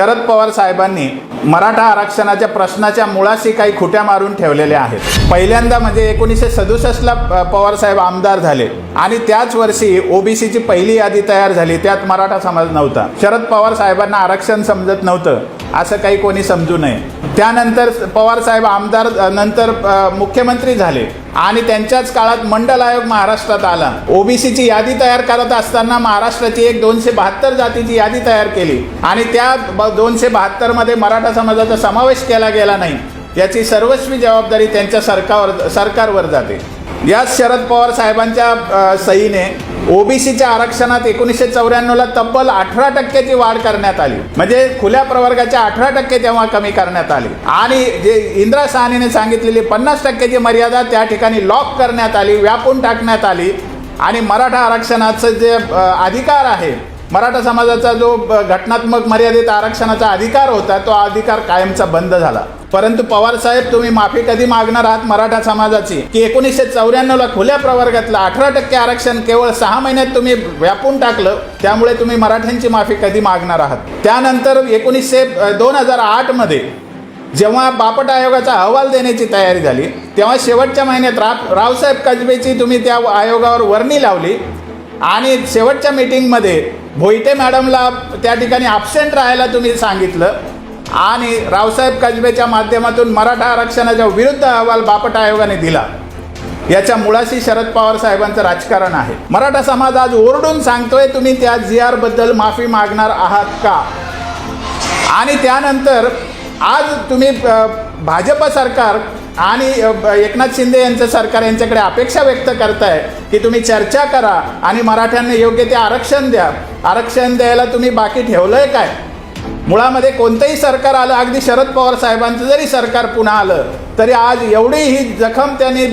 शरद पवार साहेबांनी मराठा आरक्षणाच्या प्रश्नाच्या मुळाशी काही खुट्या मारून ठेवलेल्या आहेत. पहिल्यांदा म्हणजे एकोणीसशे सदुसष्टला पवार साहेब आमदार झाले आणि त्याच वर्षी ओबीसीची पहिली यादी तयार झाली. त्यात मराठा समाज नव्हता. शरद पवार साहेबांना आरक्षण समजत नव्हतं. असं काही कोणी समजू नये. त्यानंतर पवार साहेब आमदार नंतर मुख्यमंत्री झाले. आणि त्यांच्याच काळात मंडल आयोग महाराष्ट्रात आला. ओबीसीची यादी तयार करत असताना महाराष्ट्राची एक दोनशे बहात्तर जातीची यादी तयार केली. आणि त्या दोनशे बहात्तरमध्ये मराठा समाजाचा समावेश केला गेला नाही. याची सर्वस्वी जबाबदारी त्यांच्या सरकारवर सरकारवर जाते. या शरद पवार साहेबांच्या सहीने ओबीसीच्या आरक्षणात एकोणीसशे चौऱ्याण्णवला तब्बल अठरा टक्क्याची वाढ करण्यात आली. म्हणजे खुल्या प्रवर्गाच्या अठरा टक्के तेव्हा कमी करण्यात आली. आणि जे इंदिरा साहनीने सांगितलेली पन्नास टक्क्याची मर्यादा त्या ठिकाणी लॉक करण्यात आली व्यापून टाकण्यात आली. आणि मराठा आरक्षणाचं जे अधिकार आहे मराठा समाजाचा जो घटनात्मक मर्यादित आरक्षणाचा अधिकार होता तो अधिकार कायमचा बंद झाला. परंतु पवार साहेब तुम्ही माफी कधी मागणार आहात मराठा समाजाची? की एकोणीसशे चौऱ्याण्णवला खुल्या प्रवर्गातलं अठरा टक्के आरक्षण केवळ सहा महिन्यात तुम्ही व्यापून टाकलं त्यामुळे तुम्ही मराठ्यांची माफी कधी मागणार आहात? त्यानंतर एकोणीसशे दोन हजार आठमध्ये जेव्हा बापट आयोगाचा अहवाल देण्याची तयारी झाली तेव्हा शेवटच्या महिन्यात रा रावसाहेब कसबेची तुम्ही त्या आयोगावर वर्णी लावली आणि शेवटच्या मीटिंगमध्ये भोईटे मॅडमला त्या ठिकाणी ॲबसेंट राहायला तुम्ही सांगितलं. आणि रावसाहेब कसबेच्या माध्यमातून मराठा आरक्षणाच्या विरुद्ध अहवाल बापट आयोगाने दिला. याच्या मुळाशी शरद पवार साहेबांचं राजकारण आहे. मराठा समाज आज ओरडून सांगतोय तुम्ही त्या जी आरबद्दल माफी मागणार आहात का? आणि त्यानंतर आज तुम्ही भाजप सरकार आणि एकनाथ शिंदे यांचं सरकार यांच्याकडे अपेक्षा व्यक्त करताय की तुम्ही चर्चा करा आणि मराठ्यांना योग्य ते आरक्षण द्या. आरक्षण द्यायला तुम्ही बाकी ठेवलंय काय? मुळामध्ये कोणतंही सरकार आलं अगदी शरद पवार साहेबांचं जरी सरकार पुन्हा आलं तरी आज एवढी ही जखम त्यांनी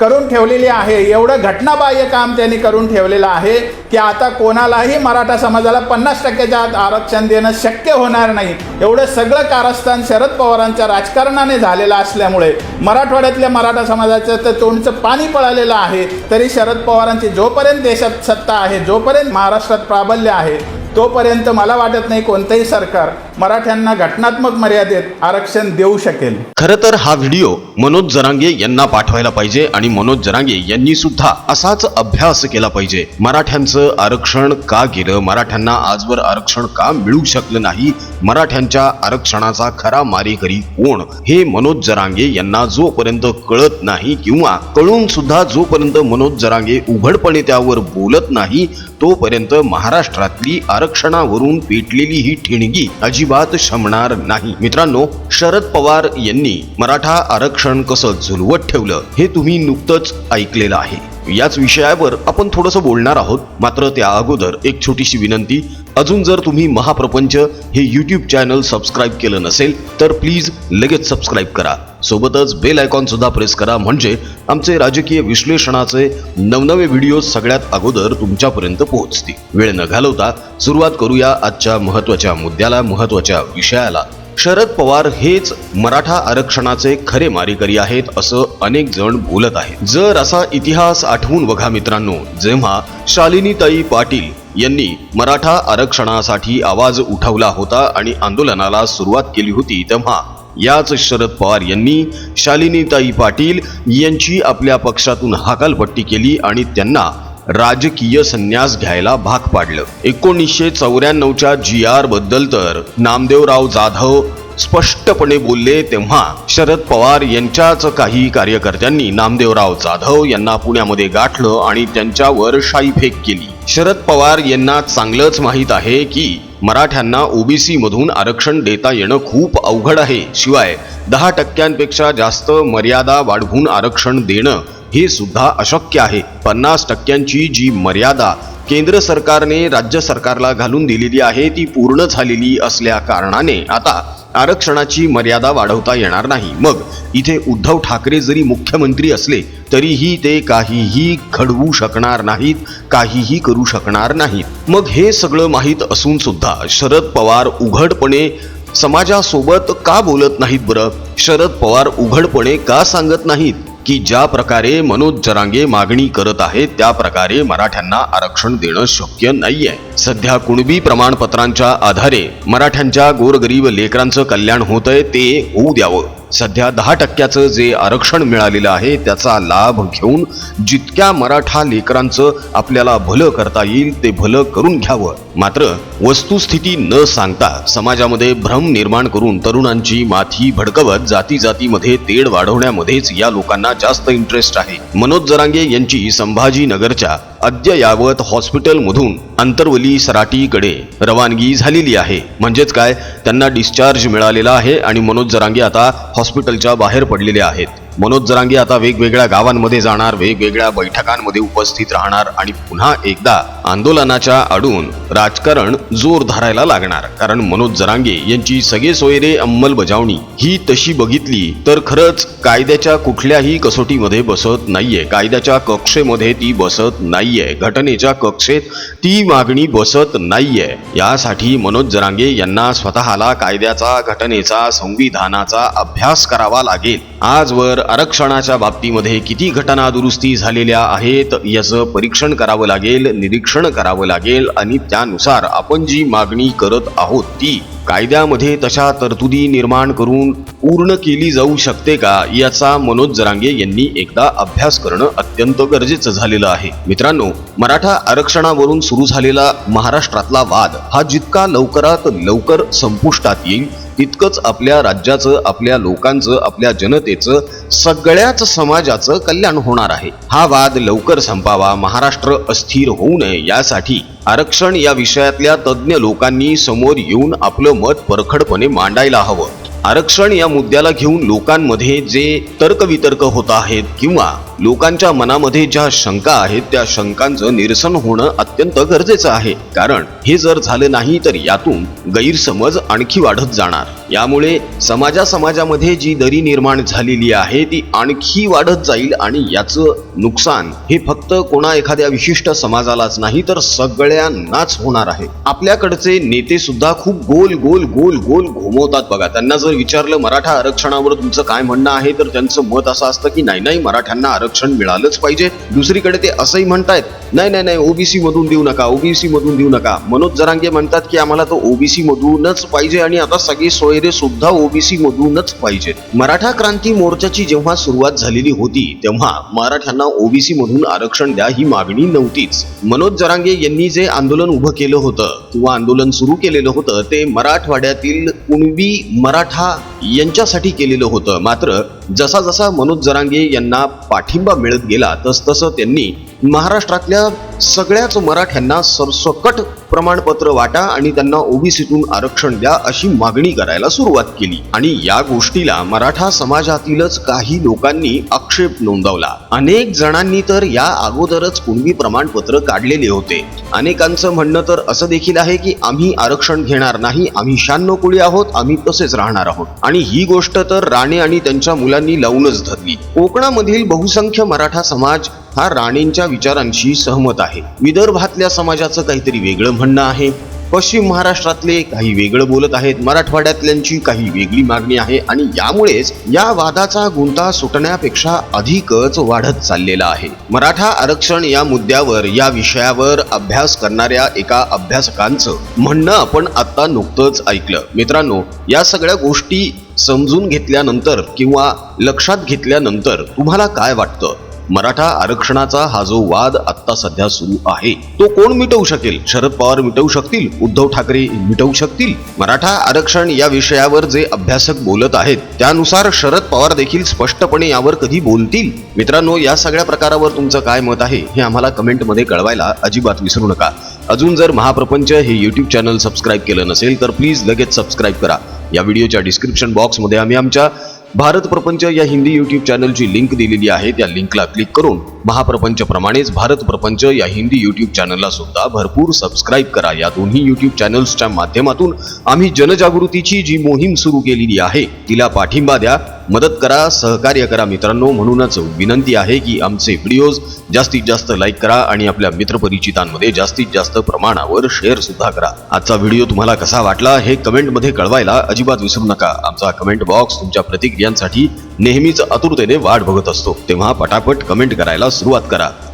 करून ठेवलेली आहे एवढं घटनाबाह्य काम त्यांनी करून ठेवलेलं आहे की आता कोणालाही मराठा समाजाला पन्नास टक्क्याच्या आत आरक्षण देणं शक्य होणार नाही. एवढं सगळं कारस्थान शरद पवारांच्या राजकारणाने झालेलं असल्यामुळे मराठवाड्यातल्या मराठा समाजाचं तर तोंडचं पाणी पळालेलं आहे तरी शरद पवारांची जोपर्यंत देशात सत्ता आहे जोपर्यंत महाराष्ट्रात प्राबल्य आहे तोपर्यंत मला वाटत नाही कोणतंही सरकार मराठ्यांना घटनात्मक मर्यादेत आरक्षण देऊ शकेल. खरं तर हा व्हिडिओ मनोज जरांगे यांना पाठवायला पाहिजे आणि मनोज जरांगे यांनी सुद्धा असाच अभ्यास केला पाहिजे. मराठ्यांचं आरक्षण का गेलं? मराठ्यांना आजवर आरक्षण का मिळू शकलं नाही? मराठ्यांच्या आरक्षणाचा खरा मारेकरी कोण? हे मनोज जरांगे यांना जोपर्यंत कळत नाही किंवा कळून सुद्धा जोपर्यंत मनोज जरांगे उघडपणे त्यावर बोलत नाही तोपर्यंत महाराष्ट्रातली आरक्षणावरून पेटलेली ही ठिणगी अजिबात शमणार नाही. मित्रांनो शरद पवार यांनी मराठा आरक्षण कसं झुलवत ठेवलं हे तुम्ही नुकतंच ऐकलेलं आहे. याच विषयावर आपण थोडंसं बोलणार आहोत. मात्र त्या अगोदर एक छोटीशी विनंती. अजून जर तुम्ही महाप्रपंच हे यूट्यूब चॅनल सबस्क्राईब केलं नसेल तर प्लीज लगेच सबस्क्राईब करा. सोबतच बेल आयकॉन सुद्धा प्रेस करा. म्हणजे आमचे राजकीय विश्लेषणाचे नवनवे व्हिडिओ सगळ्यात अगोदर तुमच्यापर्यंत पोहोचतील. वेळ न घालवता सुरुवात करूया आजच्या महत्त्वाच्या मुद्द्याला महत्त्वाच्या विषयाला. शरद पवार हेच मराठा आरक्षणाचे खरे मारेकरी आहेत असं अनेक जण बोलत आहेत. जर असा इतिहास आठवून बघा मित्रांनो जेव्हा शालिनीताई पाटील यांनी मराठा आरक्षणासाठी आवाज उठवला होता आणि आंदोलनाला सुरुवात केली होती तेव्हा याच शरद पवार यांनी शालिनीताई पाटील यांची आपल्या पक्षातून हकालपट्टी केली आणि त्यांना राजकीय संन्यास घ्यायला भाग पाडलं. एकोणीसशे चौऱ्याण्णवच्या जी आरबद्दल तर नामदेवराव जाधव स्पष्टपणे बोलले तेव्हा शरद पवार यांच्याच काही कार्यकर्त्यांनी नामदेवराव जाधव यांना पुण्यामध्ये गाठलं आणि त्यांच्यावर शाईफेक केली. शरद पवार यांना चांगलंच माहीत आहे की मराठ्यांना ओबीसी मधून आरक्षण देता येणं खूप अवघड आहे. शिवाय दहा टक्क्यांपेक्षा जास्त मर्यादा वाढवून आरक्षण देणं हे सुद्धा अशक्य आहे. पन्नास टक्क्यांची जी मर्यादा केंद्र सरकारने राज्य सरकारला घालून दिलेली आहे ती पूर्ण झालेली असल्या कारणाने आता आरक्षणाची मर्यादा वाढवता येणार नाही. मग इथे उद्धव ठाकरे जरी मुख्यमंत्री असले तरीही ते काहीही घडवू शकणार नाहीत काहीही करू शकणार नाहीत. मग हे सगळं माहीत असून सुद्धा शरद पवार उघडपणे समाजासोबत का बोलत नाहीत बरं? शरद पवार उघडपणे का सांगत नाहीत? की ज्या प्रकारे मनोज जरांगे मागणी करत आहेत त्या प्रकारे मराठ्यांना आरक्षण देणं शक्य नाहीये. सध्या कुणबी प्रमाणपत्रांच्या आधारे मराठ्यांच्या गोरगरीब लेकरांचं कल्याण होतंय ते होऊ द्यावं. सध्या दहा टक्क्याचं जे आरक्षण मिळालेलं आहे त्याचा लाभ घेऊन जितक्या मराठा लेकरांचं आपल्याला भलं करता येईल ते भलं करून घ्यावं. मात्र वस्तुस्थिती न सांगता समाजामध्ये भ्रम निर्माण करून तरुणांची माथी भडकवत जाती जातीमध्ये तेढ वाढवण्यामध्येच या लोकांना जास्त इंटरेस्ट आहे. मनोज जरांगे यांची संभाजीनगरच्या अद्ययावत हॉस्पिटलमधून अंतरवली सराटीकडे रवानगी झालेली आहे. म्हणजेच काय? त्यांना डिस्चार्ज मिळालेला आहे आणि मनोज जरांगे आता हॉस्पिटलच्या बाहेर पडलेले आहेत. मनोज जरांगे आता वेगवेगळ्या गावांमध्ये जाणार वेगवेगळ्या बैठकांमध्ये उपस्थित राहणार आणि पुन्हा एकदा आंदोलनाच्या आडून राजकारण जोर धरायला लागणार. कारण मनोज जरांगे यांची सगळे सोयरे अंमलबजावणी ही तशी बघितली तर खरंच कायद्याच्या कुठल्याही कसोटीमध्ये बसत नाहीये. कायद्याच्या कक्षेमध्ये ती बसत नाहीये. घटनेच्या कक्षेत ती मागणी बसत नाहीये. यासाठी मनोज जरांगे यांना स्वतःला कायद्याचा घटनेचा संविधानाचा अभ्यास करावा लागेल. आजवर आरक्षणाच्या बाबतीमध्ये किती घटना दुरुस्ती झालेल्या आहेत याचं परीक्षण करावं लागेल निरीक्षण करावं लागेल आणि त्यानुसार आपण जी मागणी करत आहोत ती कायद्यामध्ये तशा तरतुदी निर्माण करून पूर्ण केली जाऊ शकते का याचा मनोज जरांगे यांनी एकदा अभ्यास करणं अत्यंत गरजेचं झालेलं आहे. मित्रांनो मराठा आरक्षणावरून सुरू झालेला महाराष्ट्रातला वाद हा जितका लवकरात लवकर संपुष्टात येईल तितकंच आपल्या राज्याचं आपल्या लोकांचं आपल्या जनतेचं सगळ्याच समाजाचं कल्याण होणार आहे. हा वाद लवकर संपावा महाराष्ट्र अस्थिर होऊ नये यासाठी आरक्षण या विषयातल्या तज्ज्ञ लोकांनी समोर येऊन आपलं मत परखडपणे मांडायला हवं. आरक्षण या मुद्द्याला घेऊन लोकांमध्ये जे तर्कवितर्क होत आहेत किंवा लोकांच्या मनामध्ये ज्या शंका आहेत त्या शंकांचं निरसन होणं अत्यंत गरजेचं आहे. कारण हे जर झालं नाही तर यातून गैरसमज आणखी वाढत जाणार. यामुळे समाजा समाजामध्ये जी दरी निर्माण झालेली आहे ती आणखी वाढत जाईल आणि याचं नुकसान हे फक्त कोणा एखाद्या विशिष्ट समाजालाच नाही तर सगळ्यांनाच होणार आहे. आपल्याकडचे नेते सुद्धा खूप गोल गोल गोल गोल घुमवतात बघा. त्यांना जर विचारलं मराठा आरक्षणावर तुमचं काय म्हणणं आहे तर त्यांचं मत असं असतं की नाही नाही मराठ्यांना आरक्षण मिळालंच पाहिजे. दुसरीकडे ते असंही म्हणतायत नाही नाही नाही ओबीसी मधून देऊ नका ओबीसी मधून देऊ नका. मनोज जरांगे म्हणतात की आम्हाला तो ओबीसी मधूनच पाहिजे आणि आता सगळी सोय वगैरे सुद्धा ओबीसी मधूनच पाहिजेत मराठा क्रांती मोर्चाची जेव्हा सुरुवात झालेली होती तेव्हा मराठ्यांना ओबीसी मधून आरक्षण द्या ही मागणी नव्हतीच. मनोज जरांगे यांनी जे आंदोलन उभं केलं होतं किंवा आंदोलन सुरू केलेलं होतं ते मराठवाड्यातील कुणबी मराठा यांच्यासाठी केलेलं होतं. मात्र जसा जसा मनोज जरांगे यांना पाठिंबा मिळत गेला तस तसं त्यांनी महाराष्ट्रातल्या सगळ्याच मराठ्यांना सरसकट प्रमाणपत्र वाटा आणि त्यांना ओबीसीतून आरक्षण द्या अशी मागणी करायला सुरुवात केली. आणि या गोष्टीला मराठा समाजातीलच काही लोकांनी आक्षेप नोंदवला. अनेक जणांनी तर या अगोदरच कुणबी प्रमाणपत्र काढलेले होते. अनेकांचं म्हणणं तर असं देखील आहे की आम्ही आरक्षण घेणार नाही आम्ही शहाण्णव आहोत आम्ही तसेच राहणार आहोत. आणि ही गोष्ट तर राणे आणि त्यांच्या मुलांनी लावूनच धरली. कोकणामधील बहुसंख्य मराठा समाज हा राणेंच्या विचारांशी सहमत आहे. विदर्भातल्या समाजाचं काहीतरी वेगळं म्हणणं आहे. पश्चिम महाराष्ट्रातले काही वेगळं बोलत आहेत. मराठवाड्यातल्यांची काही वेगळी मागणी आहे आणि यामुळेच या वादाचा गुंता सुटण्यापेक्षा अधिकच वाढत चाललेला आहे. मराठा आरक्षण या मुद्द्यावर या विषयावर अभ्यास करणाऱ्या एका अभ्यासकांचं म्हणणं आपण आता नुकतंच ऐकलं. मित्रांनो या सगळ्या गोष्टी समजून घेतल्यानंतर किंवा लक्षात घेतल्यानंतर तुम्हाला काय वाटतं? मराठा आरक्षणाचा हा जो वाद आत्ता सध्या सुरू आहे तो कोण मिटवू शकेल? शरद पवार मिटवू शकतील? उद्धव ठाकरे मिटवू शकतील? मराठा आरक्षण या विषयावर जे अभ्यासक बोलत आहेत त्यानुसार शरद पवार देखील स्पष्टपणे यावर कधी बोलतील? मित्रांनो या सगळ्या प्रकारावर तुमचं काय मत आहे हे आम्हाला कमेंटमध्ये कळवायला अजिबात विसरू नका. अजून जर महाप्रपंच हे यूट्यूब चॅनल सबस्क्राईब केलं नसेल तर प्लीज लगेच सबस्क्राईब करा. या व्हिडिओच्या डिस्क्रिप्शन बॉक्समध्ये आम्ही आमच्या भारत प्रपंच या हिंदी यूट्यूब चॅनलची लिंक दिलेली आहे. त्या लिंकला क्लिक करून महाप्रपंच प्रमाणेच भारत प्रपंच या हिंदी यूट्यूब चॅनलला सुद्धा भरपूर सबस्क्राईब करा. या दोन्ही यूट्यूब चॅनल्सच्या माध्यमातून आम्ही जनजागृतीची जी मोहीम सुरू केलेली आहे तिला पाठिंबा द्या. मदत करा सहकार्य करा मित्रांनो. म्हणूनच विनंती आहे की आमचे व्हिडिओज जास्तीत जास्त लाईक करा आणि आपल्या मित्रपरिचितांमध्ये जास्तीत जास्त प्रमाणावर शेअर सुद्धा करा. आजचा व्हिडिओ तुम्हाला कसा वाटला हे कमेंटमध्ये कळवायला अजिबात विसरू नका. आमचा कमेंट बॉक्स तुमच्या प्रतिक्रियांसाठी नेहमीच आतुरतेने वाट बघत असतो. तेव्हा पटापट कमेंट करायला सुरुवात करा.